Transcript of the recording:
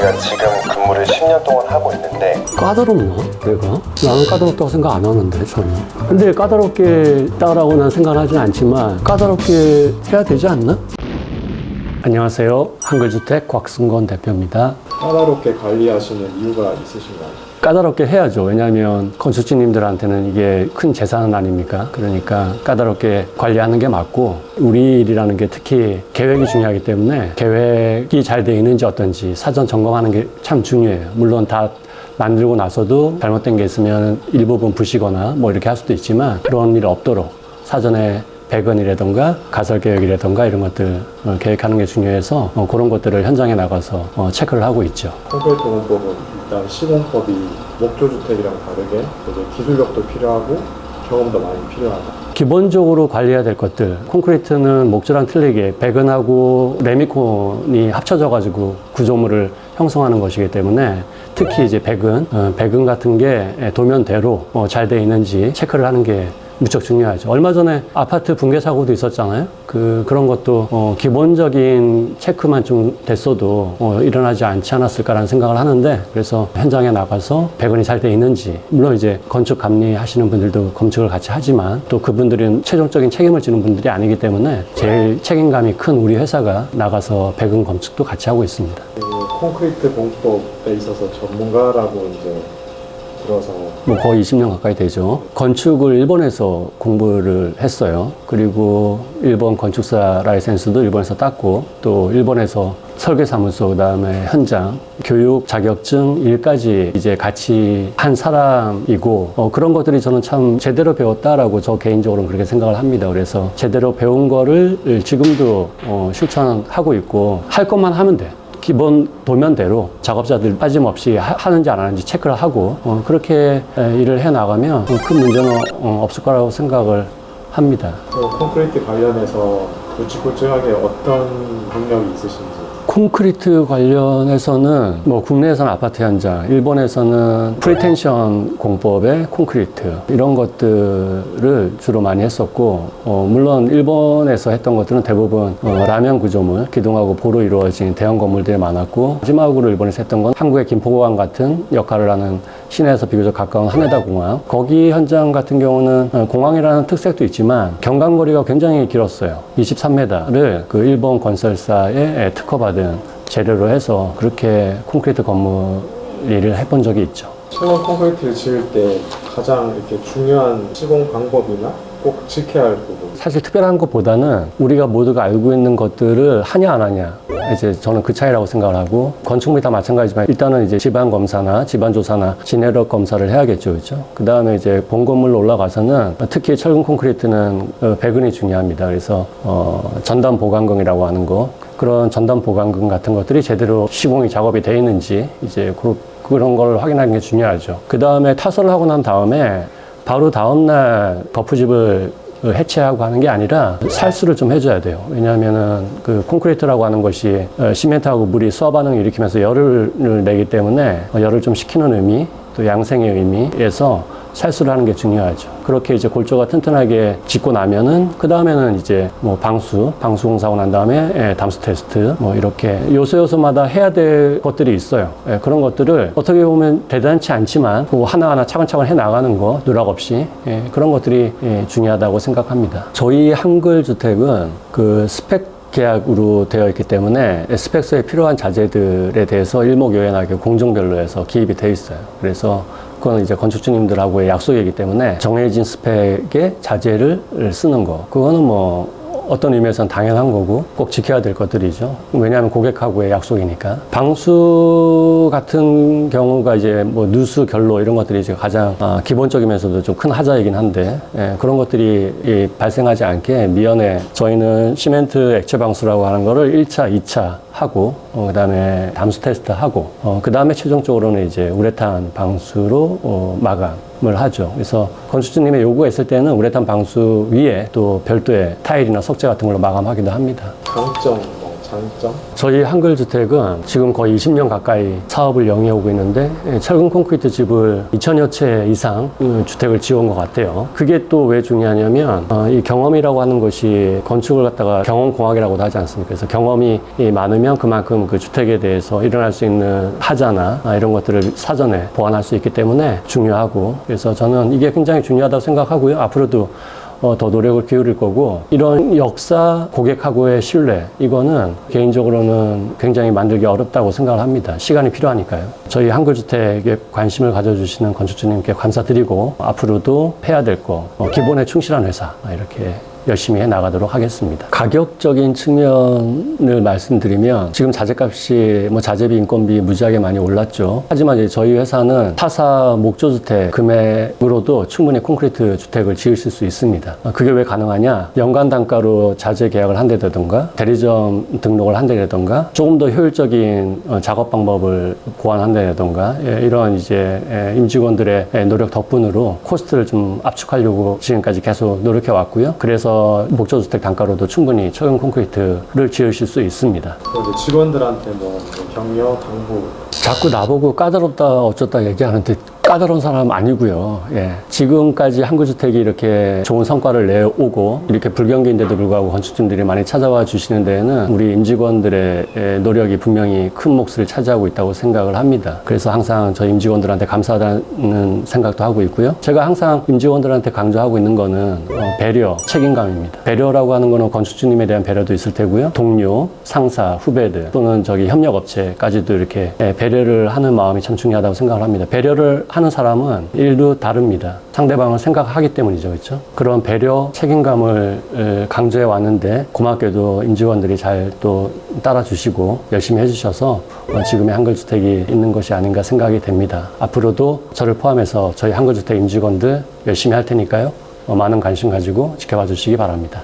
제가 지금 근무를 10년 동안 하고 있는데 까다롭나? 내가? 나는 까다롭다고 생각 안 하는데 전혀. 근데 까다롭게 따라고 난 생각하진 않지만 까다롭게 해야 되지 않나? 안녕하세요. 한글주택 곽승건 대표입니다. 까다롭게 관리하시는 이유가 있으신가요? 까다롭게 해야죠. 왜냐하면 건축주님들한테는 이게 큰 재산 아닙니까? 그러니까 까다롭게 관리하는 게 맞고 우리 일이라는 게 특히 계획이 중요하기 때문에 계획이 잘 돼 있는지 어떤지 사전 점검하는 게 참 중요해요. 물론 다 만들고 나서도 잘못된 게 있으면 일부분 부시거나 뭐 이렇게 할 수도 있지만 그런 일 없도록 사전에 배건이라던가 가설 계획이라던가 이런 것들 어, 계획하는 게 중요해서 어, 그런 것들을 현장에 나가서 어, 체크를 하고 있죠. 일단 시공법이 목조주택이랑 다르게 되게 기술력도 필요하고 경험도 많이 필요하다. 기본적으로 관리해야 될 것들 콘크리트는 목조랑 틀리게 배근하고 레미콘이 합쳐져 가지고 구조물을 형성하는 것이기 때문에 특히 이제 배근 어, 배근 같은 게 도면대로 어, 잘돼 있는지 체크를 하는 게 무척 중요하죠. 얼마 전에 아파트 붕괴 사고도 있었잖아요. 그 그런 것도 어, 기본적인 체크만 좀 됐어도 어, 일어나지 않지 않았을까라는 생각을 하는데 그래서 현장에 나가서 배근이 잘 돼 있는지 물론 이제 건축 감리하시는 분들도 검측을 같이 하지만 또 그분들은 최종적인 책임을 지는 분들이 아니기 때문에 제일 책임감이 큰 우리 회사가 나가서 배근 검측도 같이 하고 있습니다. 그 콘크리트 공법에 있어서 전문가라고 이제 들어서 뭐 거의 20년 가까이 되죠. 건축을 일본에서 공부를 했어요. 그리고 일본 건축사 라이센스도 일본에서 땄고 또 일본에서 설계사무소 그다음에 현장 교육 자격증 일까지 이제 같이 한 사람이고 어, 그런 것들이 저는 참 제대로 배웠다라고 저 개인적으로는 그렇게 생각을 합니다. 그래서 제대로 배운 거를 지금도 어, 실천하고 있고 할 것만 하면 돼. 기본 도면대로 작업자들 빠짐없이 하, 는지안 하는지 체크를 하고 어, 그렇게 에, 일을 해 나가면 큰 문제는 어, 없을 거라고 생각을 합니다. 그 콘크리트 관련해서 굵직굵직하게 어떤 경력이 있으신지 콘크리트 관련해서는 뭐 국내에서는 아파트 현장, 일본에서는 프리텐션 공법의 콘크리트 이런 것들을 주로 많이 했었고 어, 물론 일본에서 했던 것들은 대부분 어, 라면 구조물, 기둥하고 보로 이루어진 대형 건물들이 많았고 마지막으로 일본에서 했던 건 한국의 김포공항 같은 역할을 하는 시내에서 비교적 가까운 하네다 공항 거기 현장 같은 경우는 어, 공항이라는 특색도 있지만 경관거리가 굉장히 길었어요. 23m를 그 일본 건설사에 특허받은 재료로 해서 그렇게 콘크리트 건물 일을 해본 적이 있죠. 최근 콘크리트를 지을 때 가장 이렇게 중요한 시공 방법이나 꼭 지켜야 할 부분. 사실 특별한 것보다는 우리가 모두가 알고 있는 것들을 하냐 안 하냐. 이제 저는 그 차이라고 생각을 하고 건축물이 다 마찬가지지만 일단은 이제 집안 검사나 집안 조사나 진해력 검사를 해야겠죠 그렇죠 그 다음에 이제 본 건물로 올라가서는 특히 철근 콘크리트는 어, 배근이 중요합니다. 그래서 어, 전담 보강금이라고 하는 거. 그런 전담 보강금 같은 것들이 제대로 시공이 작업이 돼 있는지 이제 그, 그런 걸 확인하는 게 중요하죠. 그 다음에 타설을 하고 난 다음에 바로 다음날 버프집을 해체하고 하는 게 아니라 살수를 좀 해줘야 돼요. 왜냐하면은 그 콘크리트라고 하는 것이 어, 시멘트하고 물이 수화 반응을 일으키면서 열을 내기 때문에 어, 열을 좀 식히는 의미 또 양생의 의미에서 살수를 하는 게 중요하죠. 그렇게 이제 골조가 튼튼하게 짓고 나면은 그 다음에는 이제 뭐 방수, 방수 공사하고 난 다음에 예, 담수 테스트 뭐 이렇게 요소 요소마다 해야 될 것들이 있어요. 예, 그런 것들을 어떻게 보면 대단치 않지만 그 하나하나 차근차근 해 나가는 거 누락 없이 예, 그런 것들이 예, 중요하다고 생각합니다. 저희 한글 주택은 그 스펙 계약으로 되어 있기 때문에 스펙서에 필요한 자재들에 대해서 일목요연하게 공정별로 해서 기입이 돼 있어요. 그래서 그건 이제 건축주님들하고의 약속이기 때문에 정해진 스펙의 자재를 쓰는 거. 그거는 뭐 어떤 의미에서는 당연한 거고 꼭 지켜야 될 것들이죠. 왜냐하면 고객하고의 약속이니까. 방수 같은 경우가 이제 뭐 누수, 결로 이런 것들이 이제 가장 아, 기본적이면서도 좀 큰 하자이긴 한데 예, 그런 것들이 이 발생하지 않게 미연에 저희는 시멘트 액체 방수라고 하는 거를 1차, 2차 하고 어, 그다음에 담수 테스트 하고 어, 그다음에 최종적으로는 이제 우레탄 방수로 어, 마감을 하죠. 그래서 건축주님의 요구가 있을 때는 우레탄 방수 위에 또 별도의 타일이나 석재 같은 걸로 마감하기도 합니다. 장점, 뭐 장점? 저희 한글주택은 지금 거의 20년 가까이 사업을 영위하고 있는데 예, 철근 콘크리트 집을 2천여 채 이상 음, 주택을 지어온 것 같아요. 그게 또 왜 중요하냐면 어, 이 경험이라고 하는 것이 건축을 갖다가 경험공학이라고도 하지 않습니까? 그래서 경험이 이 많으면 그만큼 그 주택에 대해서 일어날 수 있는 하자나 아, 이런 것들을 사전에 보완할 수 있기 때문에 중요하고 그래서 저는 이게 굉장히 중요하다고 생각하고요. 앞으로도 어, 더 노력을 기울일 거고 이런 역사 고객하고의 신뢰 이거는 개인적으로는 굉장히 만들기 어렵다고 생각을 합니다. 시간이 필요하니까요. 저희 한글주택에 관심을 가져주시는 건축주님께 감사드리고 앞으로도 해야 될거 어, 기본에 충실한 회사 이렇게 열심히 해 나가도록 하겠습니다. 가격적인 측면을 말씀드리면 지금 자재값이 뭐 자재비, 인건비 무지하게 많이 올랐죠. 하지만 이제 저희 회사는 타사 목조주택 금액으로도 충분히 콘크리트 주택을 지으실 수 있습니다. 아, 그게 왜 가능하냐? 연간 단가로 자재 계약을 한다든가 대리점 등록을 한다든가 조금 더 효율적인 어, 작업 방법을 고안한다든가 예, 이런 이제 예, 임직원들의 예, 노력 덕분으로 코스트를 좀 압축하려고 지금까지 계속 노력해 왔고요. 그래서 목조주택 단가로도 충분히 철근 콘크리트를 지으실 수 있습니다. 이제 직원들한테 뭐 격려, 당부 자꾸 나보고 까다롭다 어쩌다 얘기하는데 까다로운 사람 아니고요. 예. 지금까지 한글주택이 이렇게 좋은 성과를 내오고 이렇게 불경기인데도 불구하고 건축주들이 많이 찾아와 주시는 데에는 우리 임직원들의 예, 노력이 분명히 큰 몫을 차지하고 있다고 생각을 합니다. 그래서 항상 저희 임직원들한테 감사하다는 생각도 하고 있고요. 제가 항상 임직원들한테 강조하고 있는 거는 어, 배려, 책임감입니다. 배려라고 하는 거는 건축주님에 대한 배려도 있을 테고요. 동료, 상사, 후배들 또는 저기 협력업체까지도 이렇게 예, 배려를 하는 마음이 참 중요하다고 생각을 합니다. 배려를 하는 사람은 일도 다릅니다. 상대방을 생각하기 때문이죠. 그렇죠? 그런 배려, 책임감을 에, 강조해 왔는데 고맙게도 임직원들이 잘 또 따라주시고 열심히 해주셔서 어, 지금의 한글주택이 있는 것이 아닌가 생각이 됩니다. 앞으로도 저를 포함해서 저희 한글주택 임직원들 열심히 할 테니까요. 어, 많은 관심 가지고 지켜봐 주시기 바랍니다.